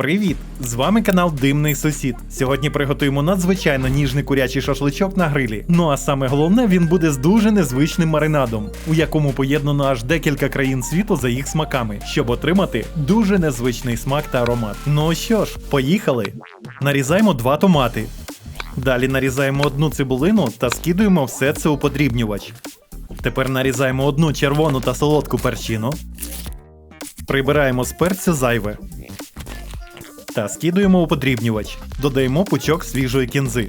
Привіт! З вами канал Димний Сусід. Сьогодні приготуємо надзвичайно ніжний курячий шашличок на грилі. Ну а саме головне, він буде з дуже незвичним маринадом, у якому поєднано аж декілька країн світу за їх смаками, щоб отримати дуже незвичний смак та аромат. Ну що ж, поїхали! Нарізаємо два томати. Далі нарізаємо одну цибулину та скидуємо все це у подрібнювач. Тепер нарізаємо одну червону та солодку перчину. Прибираємо з перцю зайве. Та скидуємо у подрібнювач. Додаємо пучок свіжої кінзи.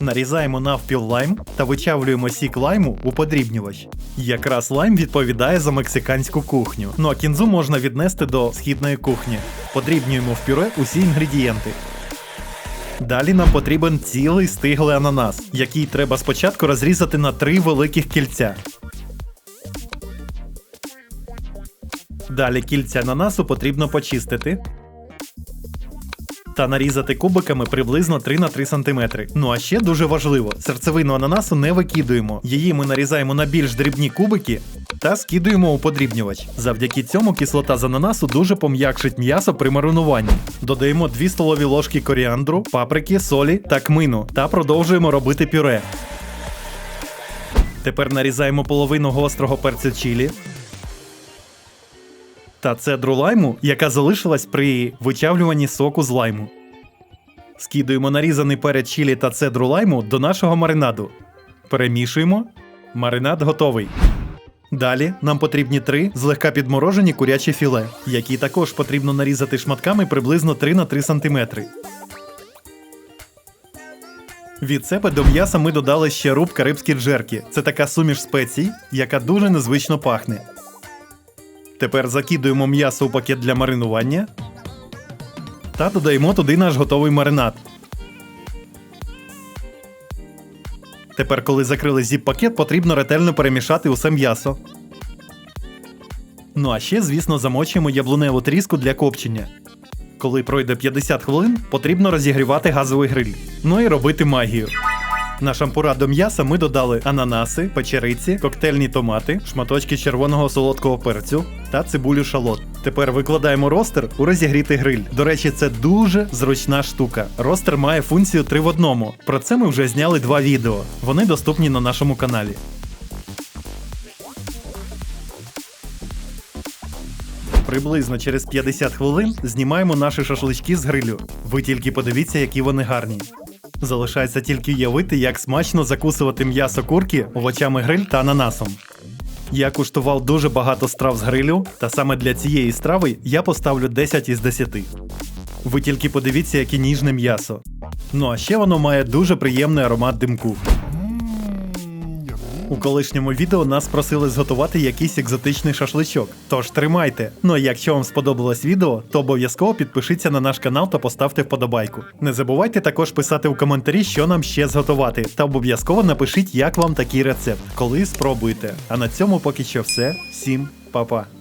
Нарізаємо навпіл лайм та вичавлюємо сік лайму у подрібнювач. Якраз лайм відповідає за мексиканську кухню. Ну а кінзу можна віднести до східної кухні. Подрібнюємо в пюре усі інгредієнти. Далі нам потрібен цілий стиглий ананас, який треба спочатку розрізати на три великих кільця. Далі кільця ананасу потрібно почистити та нарізати кубиками приблизно 3 на 3 см. Ну а ще дуже важливо: серцевину ананасу не викидуємо. Її ми нарізаємо на більш дрібні кубики та скидуємо у подрібнювач. Завдяки цьому кислота з ананасу дуже пом'якшить м'ясо при маринуванні. Додаємо 2 столові ложки коріандру, паприки, солі та кмину та продовжуємо робити пюре. Тепер нарізаємо половину гострого перцю чилі, та цедру лайму, яка залишилась при вичавлюванні соку з лайму. Скидуємо нарізаний перець чилі та цедру лайму до нашого маринаду. Перемішуємо. Маринад готовий. Далі нам потрібні три злегка підморожені курячі філе, які також потрібно нарізати шматками приблизно 3 на 3 см. Від себе до м'яса ми додали ще руб карибські джерки. Це така суміш спецій, яка дуже незвично пахне. Тепер закидуємо м'ясо у пакет для маринування та додаємо туди наш готовий маринад. Тепер, коли закрили зіп-пакет, потрібно ретельно перемішати усе м'ясо. Ну а ще, звісно, замочуємо яблуневу тріску для копчення. Коли пройде 50 хвилин, потрібно розігрівати газовий гриль. Ну і робити магію. На шампура до м'яса ми додали ананаси, печериці, коктейльні томати, шматочки червоного солодкого перцю та цибулю шалот. Тепер викладаємо ростер у розігрітий гриль. До речі, це дуже зручна штука. Ростер має функцію 3 в одному. Про це ми вже зняли два відео. Вони доступні на нашому каналі. Приблизно через 50 хвилин знімаємо наші шашлички з грилю. Ви тільки подивіться, які вони гарні. Залишається тільки уявити, як смачно закусувати м'ясо курки овочами гриль та ананасом. Я куштував дуже багато страв з грилю, та саме для цієї страви я поставлю 10 із 10. Ви тільки подивіться, яке ніжне м'ясо. Ну а ще воно має дуже приємний аромат димку. У колишньому відео нас просили зготувати якийсь екзотичний шашличок. Тож тримайте. Ну а якщо вам сподобалось відео, то обов'язково підпишіться на наш канал та поставте вподобайку. Не забувайте також писати у коментарі, що нам ще зготувати, та обов'язково напишіть, як вам такий рецепт, коли спробуєте. А на цьому поки що все. Всім па-па.